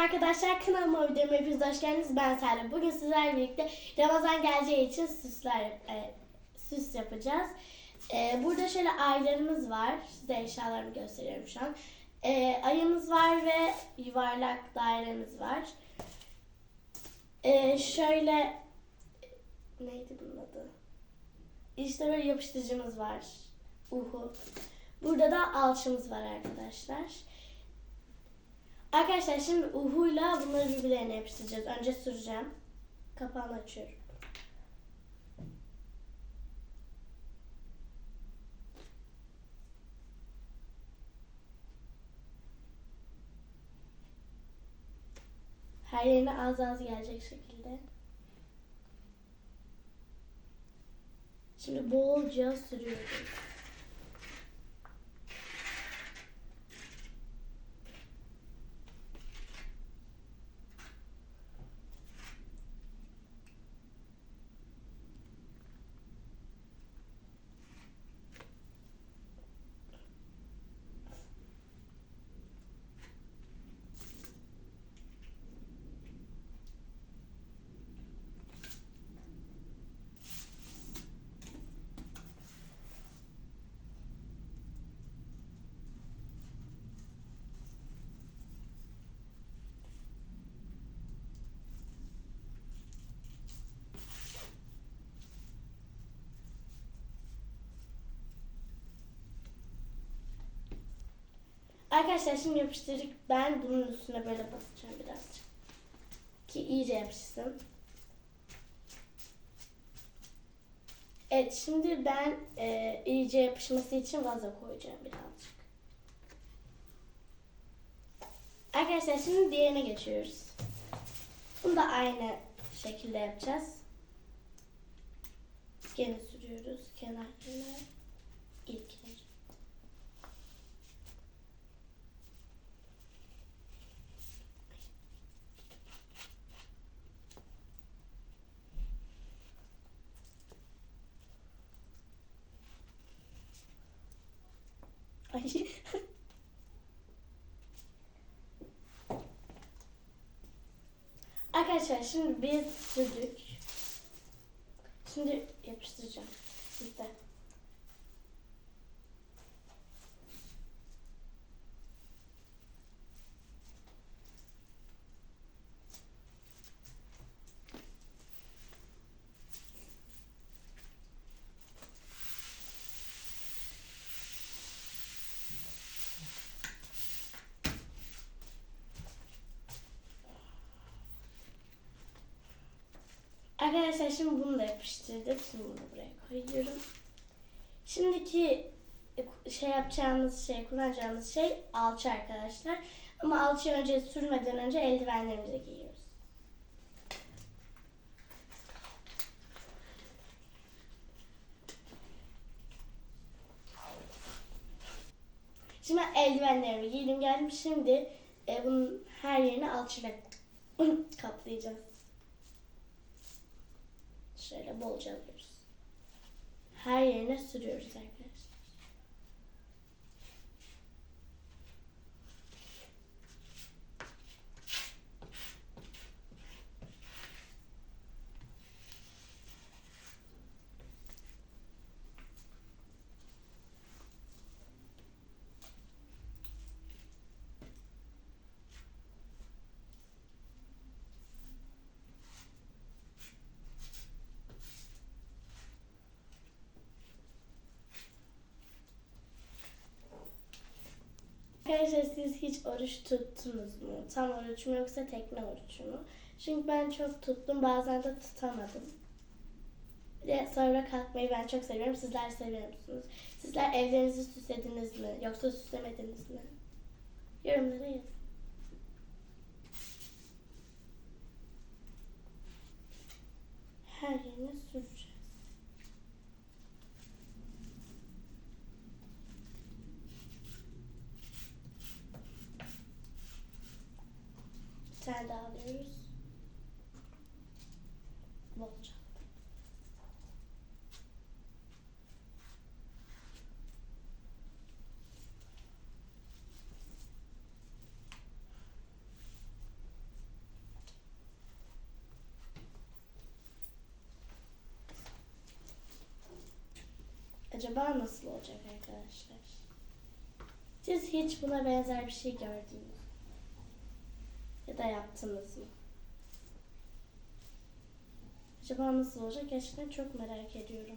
arkadaşlar kanalıma videoma hepiniz hoş geldiniz. Ben Serra. Bugün sizlerle birlikte Ramazan geleceği için süsler e, süs yapacağız. E, burada şöyle aylarımız var. Size eşyalarımı gösteriyorum şu an. E, ayımız var ve yuvarlak dairemiz var. E, şöyle neydi bunun adı? İşte böyle yapıştırıcımız var. Uhu. Burada da alçımız var arkadaşlar. Arkadaşlar şimdi uhuyla bunları birbirlerine yapıştıracağız. Önce süreceğim. Kapağını açıyorum. Her yerine az az gelecek şekilde. Şimdi bolca sürüyoruz. Arkadaşlar şimdi yapıştırdık. Ben bunun üstüne böyle basacağım birazcık. Ki iyice yapışsın. Evet şimdi ben e, iyice yapışması için vaza koyacağım birazcık. Arkadaşlar şimdi diğerine geçiyoruz. Bunu da aynı şekilde yapacağız. Gene sürüyoruz kenarlarına. Ay. Arkadaşlar şimdi biz sürdük. Şimdi yapıştıracağım. Sizde. Arkadaşlar şimdi bunu da yapıştırdık. Şimdi bunu buraya koyuyorum. Şimdiki şey yapacağımız şey, kullanacağımız şey alçı arkadaşlar. Ama alçıyı önce sürmeden önce eldivenlerimizi giyiyoruz. Şimdi eldivenlerimi giydim geldim. Şimdi e, bunun her yerini alçıyla kaplayacağız. Şöyle bolca alıyoruz. Her yerine sürüyoruz arkadaşlar. Arkadaşlar siz hiç oruç tuttunuz mu? Tam oruç mu yoksa tekne oruç mu? Çünkü ben çok tuttum bazen de tutamadım. Bir de sonra kalkmayı ben çok seviyorum. Sizler seviyor musunuz? Sizler evlerinizi süslediniz mi? Yoksa süslemediniz mi? Yorumlara yazın. tane alıyoruz. Bu. Acaba nasıl olacak arkadaşlar? Siz hiç buna benzer bir şey gördünüz mü? Da yaptınız mı? Acaba nasıl olacak? Gerçekten çok merak ediyorum.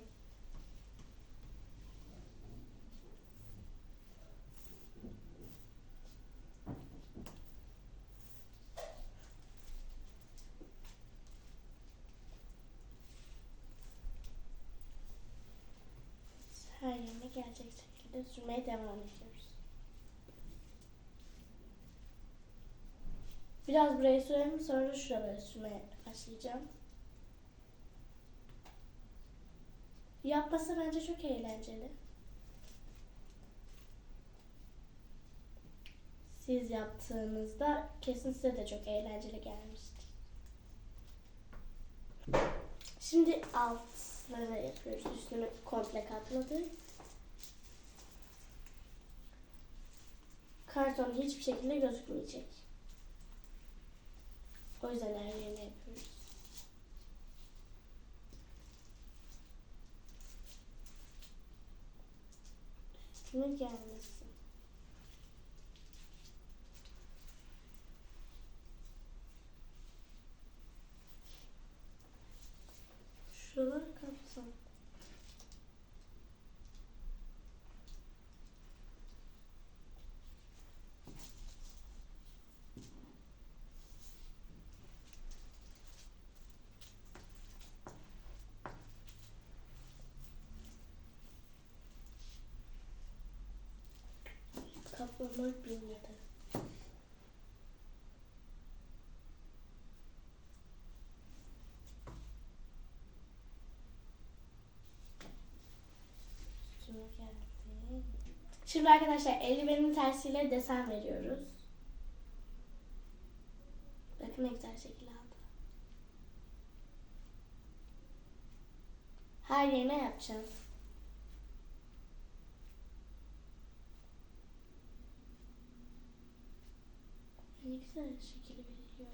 Her yerine gelecek şekilde sürmeye devam ediyoruz. Biraz burayı sürelim sonra şuraları sürmeye başlayacağım. Yapması bence çok eğlenceli. Siz yaptığınızda kesin size de çok eğlenceli gelmiştir. Şimdi altları yapıyoruz. Üstünü komple katladık. Karton hiçbir şekilde gözükmeyecek. O yüzden her yerine yapıyoruz. Üstüne gelmesin. Şuraları kapsam. Bilmedi. Üstüne geldi. Şimdi arkadaşlar eldivenin tersiyle desen veriyoruz. Bakın ne güzel şekil aldı. Her yerine yapacağız. Ne güzel şekil veriyor.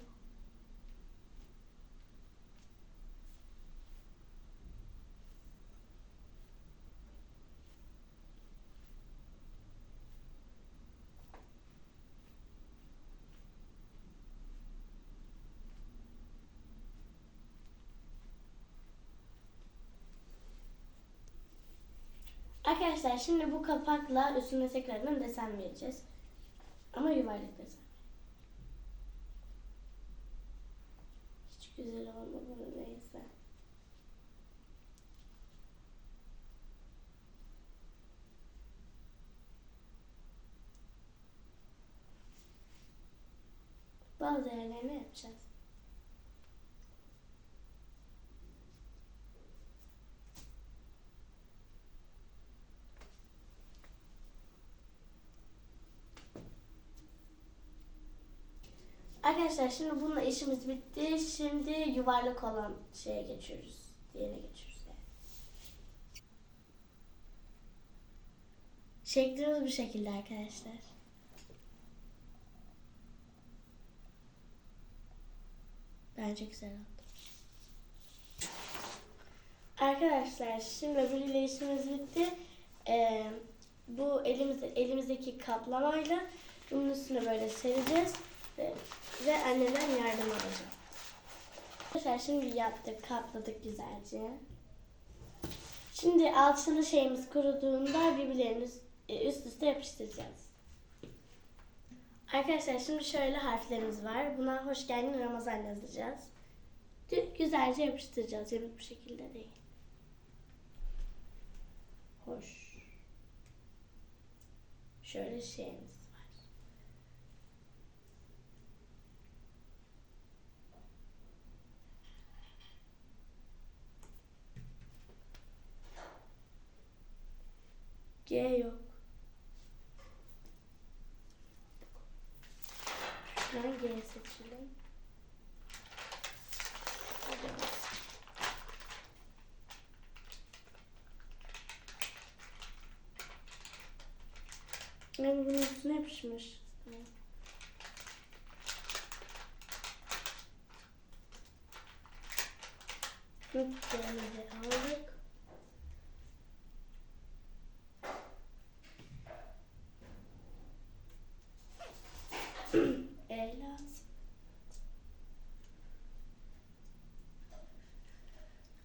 Arkadaşlar şimdi bu kapakla üstüne tekrardan desen vereceğiz. Ama yuvarlak desen. Hiç güzel olmadı neyse. Bazı yerlerine yapacağız. Arkadaşlar şimdi bununla işimiz bitti. Şimdi yuvarlak olan şeye geçiyoruz. Diğerine geçiyoruz. yani. Şeklimiz bu şekilde arkadaşlar. Bence güzel oldu. Arkadaşlar şimdi öbürüyle işimiz bitti. Ee, bu elimiz, elimizdeki kaplamayla bunun üstüne böyle sereceğiz ve, annemden yardım alacağım. Arkadaşlar şimdi yaptık, kapladık güzelce. Şimdi alçılı şeyimiz kuruduğunda birbirlerini e, üst üste yapıştıracağız. Arkadaşlar şimdi şöyle harflerimiz var. Buna hoş geldin Ramazan yazacağız. Güzelce yapıştıracağız. Yamuk bir şekilde değil. Hoş. Şöyle şeyimiz Yapışmış. Noktalarımızı aldık. Eğlaz.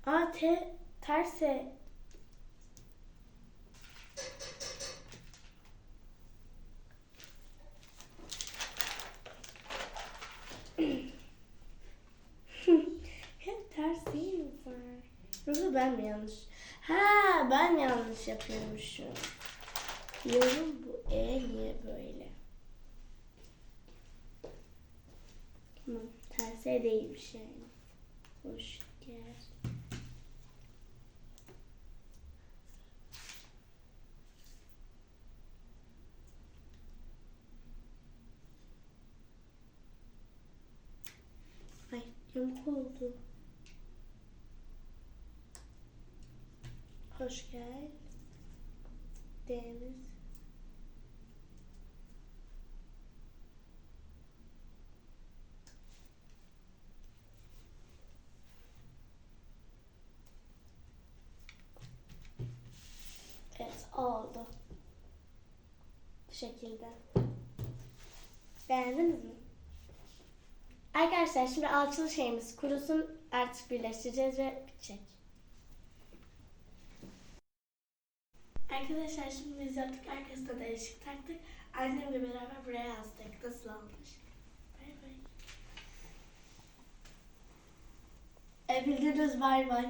A, T, terse ben mi yanlış? Ha ben yanlış yapıyormuşum. Diyorum bu E niye böyle? Tamam ters E değilmiş yani. Hoş gel. Ay yamuk oldu. Hoş gel. Deniz. Evet oldu. Bu şekilde. Beğendiniz mi? Arkadaşlar şimdi alçılı şeyimiz kurusun artık birleştireceğiz ve bitecek. Arkadaşlar şimdi biz yaptık arkasına da ışık taktık. Annemle beraber buraya yazdık. Nasıl olmuş? Bay bay. E bildiniz bay bay.